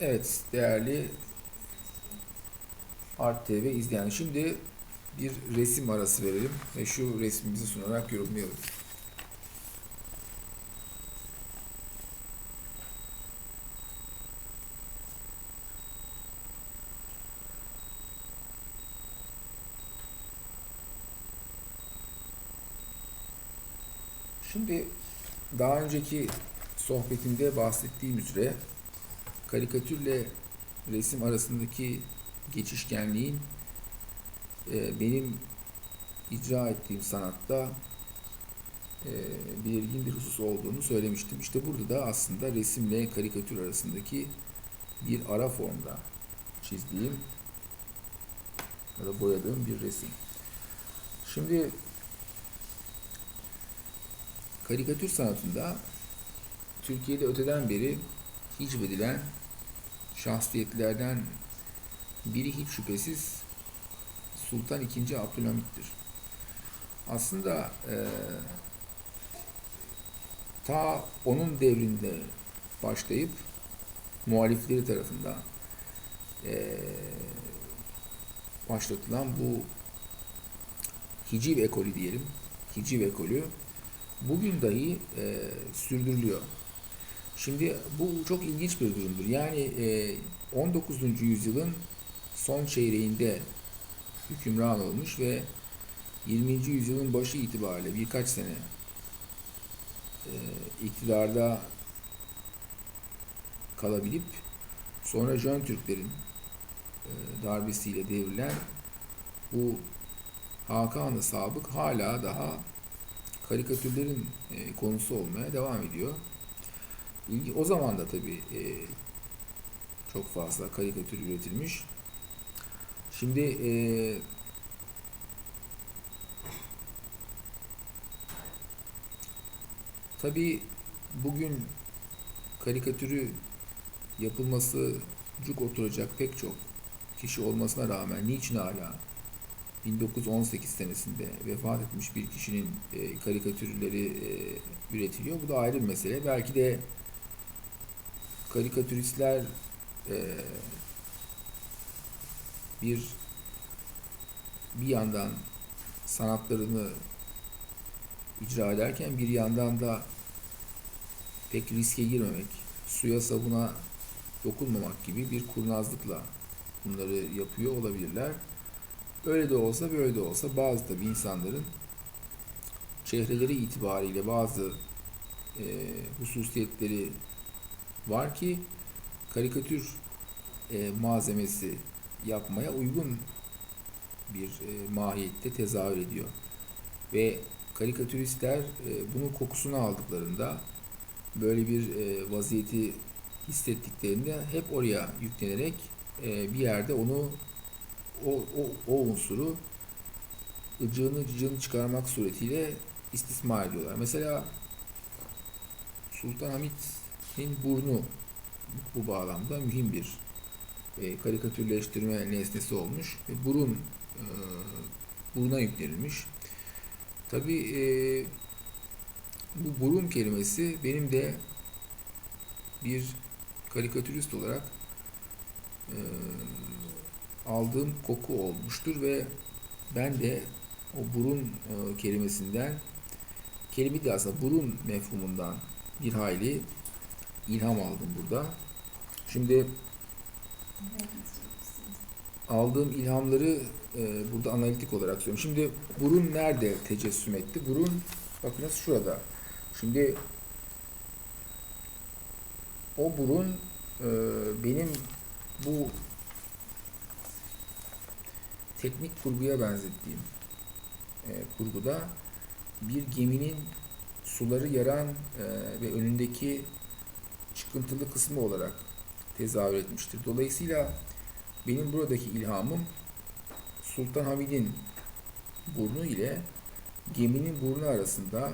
Evet değerli Art TV izleyen şimdi bir resim arası verelim ve şu resmimizi sunarak yorumlayalım. Şimdi daha önceki sohbetimde bahsettiğim üzere karikatürle resim arasındaki geçişkenliğin e, benim icra ettiğim sanatta e, belirgin bir husus olduğunu söylemiştim. İşte burada da aslında resimle karikatür arasındaki bir ara formda çizdiğim ya da boyadığım bir resim. Şimdi karikatür sanatında Türkiye'de öteden beri hicvedilen şahsiyetlerden biri hiç şüphesiz Sultan II. Abdülhamit'tir. Aslında e, ta onun devrinde başlayıp muhalifleri tarafından e, başlatılan bu hiciv ekolü diyelim, hiciv ekolü bugün dahi e, sürdürülüyor. Şimdi bu çok ilginç bir durumdur. Yani e, 19. yüzyılın son çeyreğinde hükümran olmuş ve 20. yüzyılın başı itibariyle birkaç sene e, iktidarda kalabilip sonra Jön Türklerin e, darbesiyle devrilen bu Hakan-ı Sabık hala daha karikatürlerin e, konusu olmaya devam ediyor. İlgi, o zaman da tabii e, çok fazla karikatür üretilmiş. Şimdi e, tabii bugün karikatürü yapılması cuk oturacak pek çok kişi olmasına rağmen niçin hala 1918 senesinde vefat etmiş bir kişinin e, karikatürleri e, üretiliyor. Bu da ayrı bir mesele. Belki de karikatüristler e, bir bir yandan sanatlarını icra ederken bir yandan da pek riske girmemek, suya sabuna dokunmamak gibi bir kurnazlıkla bunları yapıyor olabilirler. Öyle de olsa böyle de olsa bazı tabi insanların çehreleri itibariyle bazı e, hususiyetleri var ki karikatür e, malzemesi yapmaya uygun bir e, mahiyette tezahür ediyor. Ve karikatüristler e, bunun kokusunu aldıklarında böyle bir e, vaziyeti hissettiklerinde hep oraya yüklenerek e, bir yerde onu o, o, o unsuru ıcığını cıcığını çıkarmak suretiyle istismar ediyorlar. Mesela Sultan Hamit'in burnu bu bağlamda mühim bir e, karikatürleştirme nesnesi olmuş. Ve burun e, buruna yüklenilmiş. Tabi e, bu burun kelimesi benim de bir karikatürist olarak e, aldığım koku olmuştur ve ben de o burun e, kelimesinden kelime de aslında burun mefhumundan bir hayli ilham aldım burada. Şimdi aldığım ilhamları e, burada analitik olarak söylüyorum. Şimdi burun nerede tecessüm etti? Burun bakınız şurada. Şimdi o burun e, benim bu teknik kurguya benzettiğim e, kurguda bir geminin suları yaran e, ve önündeki çıkıntılı kısmı olarak tezahür etmiştir. Dolayısıyla benim buradaki ilhamım Sultan Hamid'in burnu ile geminin burnu arasında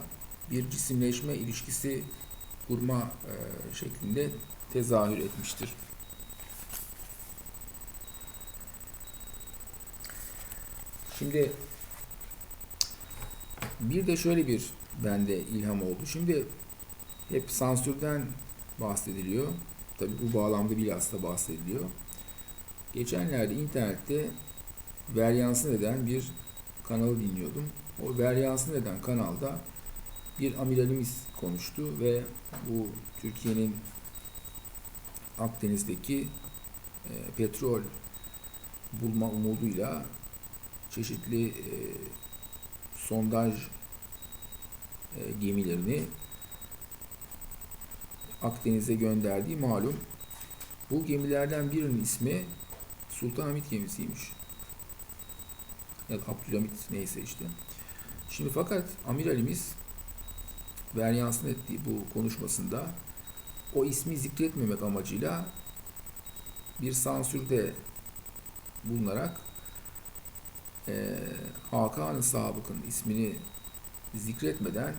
bir cisimleşme ilişkisi kurma e, şeklinde tezahür etmiştir. Şimdi bir de şöyle bir bende ilham oldu. Şimdi hep sansürden bahsediliyor. Tabi bu bağlamda bilhassa bahsediliyor. Geçenlerde internette Veryansın eden bir kanalı dinliyordum. O Veryansın eden kanalda bir amiralimiz konuştu ve bu Türkiye'nin Akdeniz'deki e, petrol bulma umuduyla çeşitli e, sondaj e, gemilerini Akdeniz'e gönderdiği malum. Bu gemilerden birinin ismi Sultanahmet gemisiymiş. Ya da Abdülhamit neyse işte. Şimdi fakat amiralimiz Veryans'ın ettiği bu konuşmasında o ismi zikretmemek amacıyla bir sansürde bulunarak e, Hakan-ı Sabık'ın ismini zikretmeden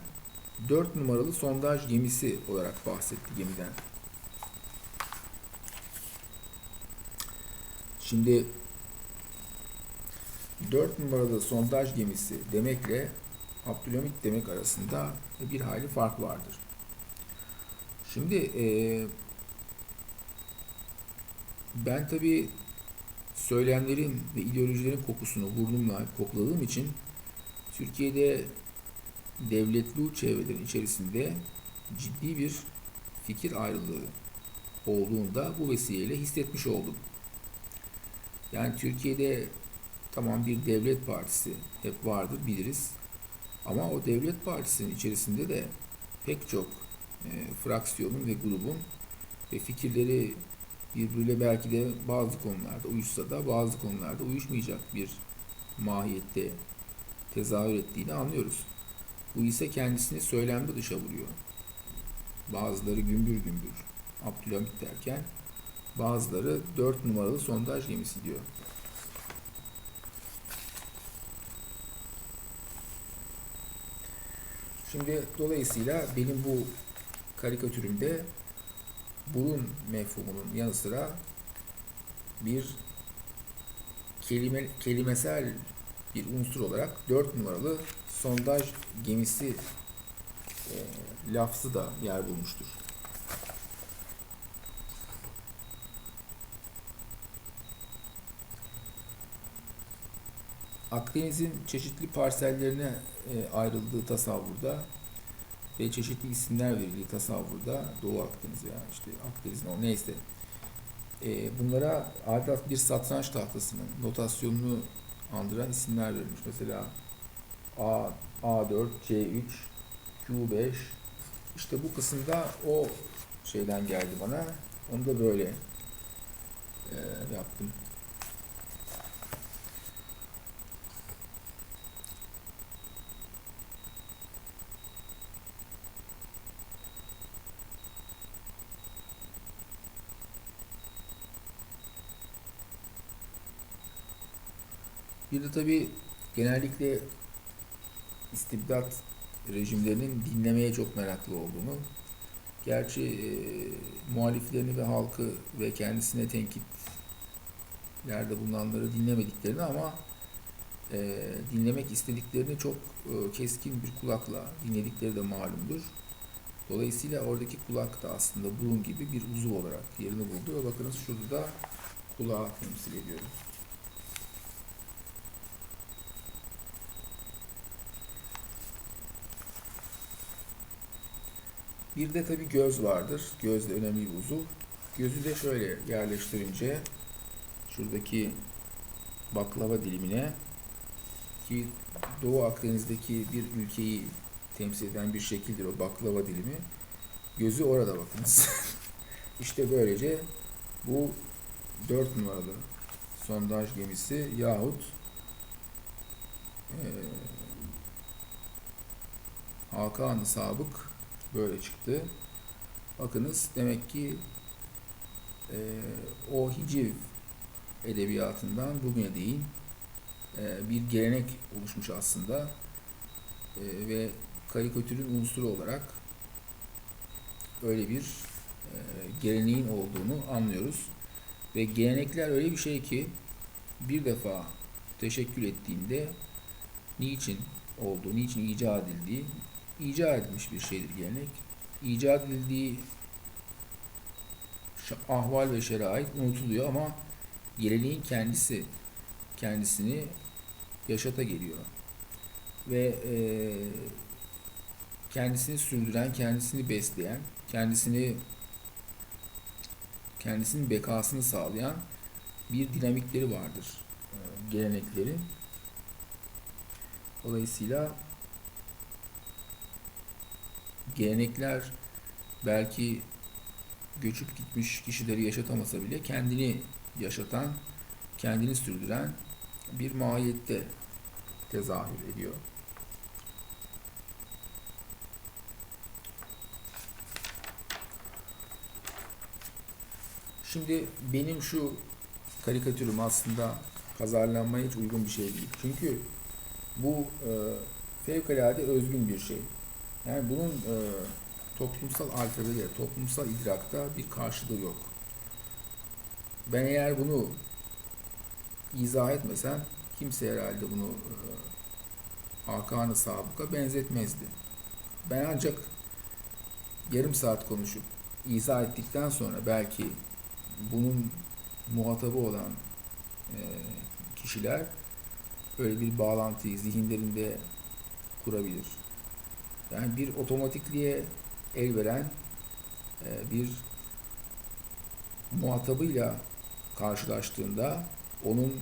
4 numaralı sondaj gemisi olarak bahsetti gemiden. Şimdi 4 numaralı sondaj gemisi demekle Abdülhamit demek arasında bir hayli fark vardır. Şimdi e, ben tabi söylemlerin ve ideolojilerin kokusunu burnumla kokladığım için Türkiye'de devletli çevrelerin içerisinde ciddi bir fikir ayrılığı olduğunda bu vesileyle hissetmiş oldum. Yani Türkiye'de tamam bir devlet partisi hep vardır biliriz. Ama o devlet partisinin içerisinde de pek çok e, fraksiyonun ve grubun ve fikirleri birbiriyle belki de bazı konularda uyuşsa da bazı konularda uyuşmayacak bir mahiyette tezahür ettiğini anlıyoruz. Bu ise kendisini söylemde dışa vuruyor. Bazıları gümbür gümbür Abdülhamit derken bazıları dört numaralı sondaj gemisi diyor. Şimdi dolayısıyla benim bu karikatürümde burun mefhumunun yanı sıra bir kelime, kelimesel bir unsur olarak 4 numaralı sondaj gemisi e, lafzı da yer bulmuştur. Akdeniz'in çeşitli parsellerine e, ayrıldığı tasavvurda ve çeşitli isimler verildiği tasavvurda Doğu Akdeniz veya işte Akdeniz'in o neyse e, bunlara adeta bir satranç tahtasının notasyonunu andıran isimler verilmiş. Mesela A, A4, C3, Q5 işte bu kısımda o şeyden geldi bana. Onu da böyle e, yaptım. Bir de tabii genellikle istibdat rejimlerinin dinlemeye çok meraklı olduğunu, gerçi e, muhaliflerini ve halkı ve kendisine tenkitlerde bulunanları dinlemediklerini ama e, dinlemek istediklerini çok e, keskin bir kulakla dinledikleri de malumdur. Dolayısıyla oradaki kulak da aslında burun gibi bir uzuv olarak yerini buldu bakınız şurada da kulağı temsil ediyorum. Bir de tabi göz vardır. Göz de önemli bir uzuv. Gözü de şöyle yerleştirince şuradaki baklava dilimine ki Doğu Akdeniz'deki bir ülkeyi temsil eden bir şekildir o baklava dilimi. Gözü orada bakınız. İşte böylece bu 4 numaralı sondaj gemisi yahut e, Hakan-ı Sabık böyle çıktı. Bakınız demek ki e, o hiciv edebiyatından bugüne değin e, bir gelenek oluşmuş aslında e, ve karikatürün unsuru olarak öyle bir e, geleneğin olduğunu anlıyoruz. Ve gelenekler öyle bir şey ki bir defa teşekkür ettiğinde niçin olduğu, niçin icat edildiği icat edilmiş bir şeydir gelenek. İcat edildiği ahval ve şerait unutuluyor ama geleneğin kendisi kendisini yaşata geliyor. Ve eee, kendisini sürdüren, kendisini besleyen, kendisini kendisinin bekasını sağlayan bir dinamikleri vardır e, geleneklerin. Dolayısıyla gelenekler belki göçüp gitmiş kişileri yaşatamasa bile kendini yaşatan, kendini sürdüren bir mahiyette tezahür ediyor. Şimdi benim şu karikatürüm aslında pazarlanmaya hiç uygun bir şey değil. Çünkü bu e, fevkalade özgün bir şey. Yani bunun e, toplumsal alfabede, toplumsal idrakta bir karşılığı yok. Ben eğer bunu izah etmesem kimse herhalde bunu e, Hakan-ı Sabık'a benzetmezdi. Ben ancak yarım saat konuşup izah ettikten sonra belki bunun muhatabı olan e, kişiler böyle bir bağlantıyı zihinlerinde kurabilir. Yani bir otomatikliğe el veren e, bir muhatabıyla karşılaştığında onun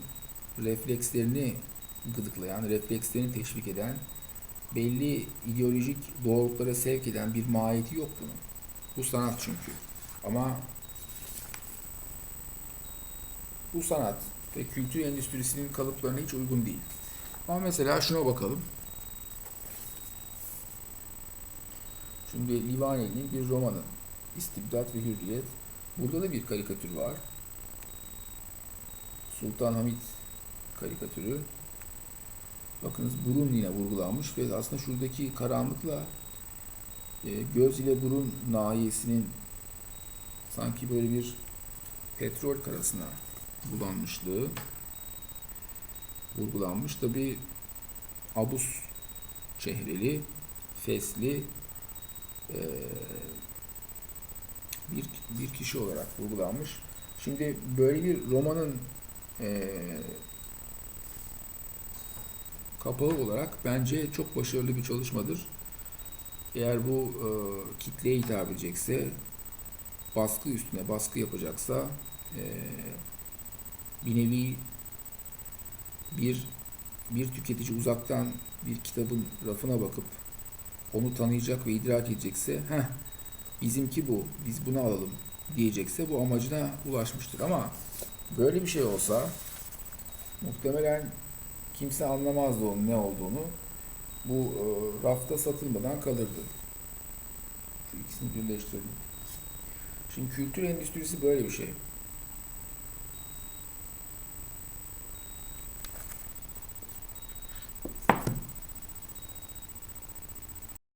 reflekslerini gıdıklayan, reflekslerini teşvik eden, belli ideolojik doğrultulara sevk eden bir mahiyeti yok bunun. Bu sanat çünkü. Ama bu sanat ve kültür endüstrisinin kalıplarına hiç uygun değil. Ama mesela şuna bakalım. Şimdi Livaneli'nin bir romanı İstibdat ve Hürriyet. Burada da bir karikatür var. Sultan Hamid karikatürü. Bakınız burun yine vurgulanmış ve aslında şuradaki karanlıkla e, göz ile burun nahiyesinin sanki böyle bir petrol karasına bulanmışlığı vurgulanmış. Tabi abus çehreli, fesli e, bir, bir kişi olarak vurgulanmış. Şimdi böyle bir romanın e, kapağı olarak bence çok başarılı bir çalışmadır. Eğer bu e, kitleye hitap edecekse, baskı üstüne baskı yapacaksa, e, bir nevi bir bir tüketici uzaktan bir kitabın rafına bakıp onu tanıyacak ve idrak edecekse, heh, bizimki bu, biz bunu alalım diyecekse bu amacına ulaşmıştır. Ama böyle bir şey olsa muhtemelen kimse anlamazdı onun ne olduğunu. Bu e, rafta satılmadan kalırdı. Şu ikisini birleştirdim. Şimdi kültür endüstrisi böyle bir şey.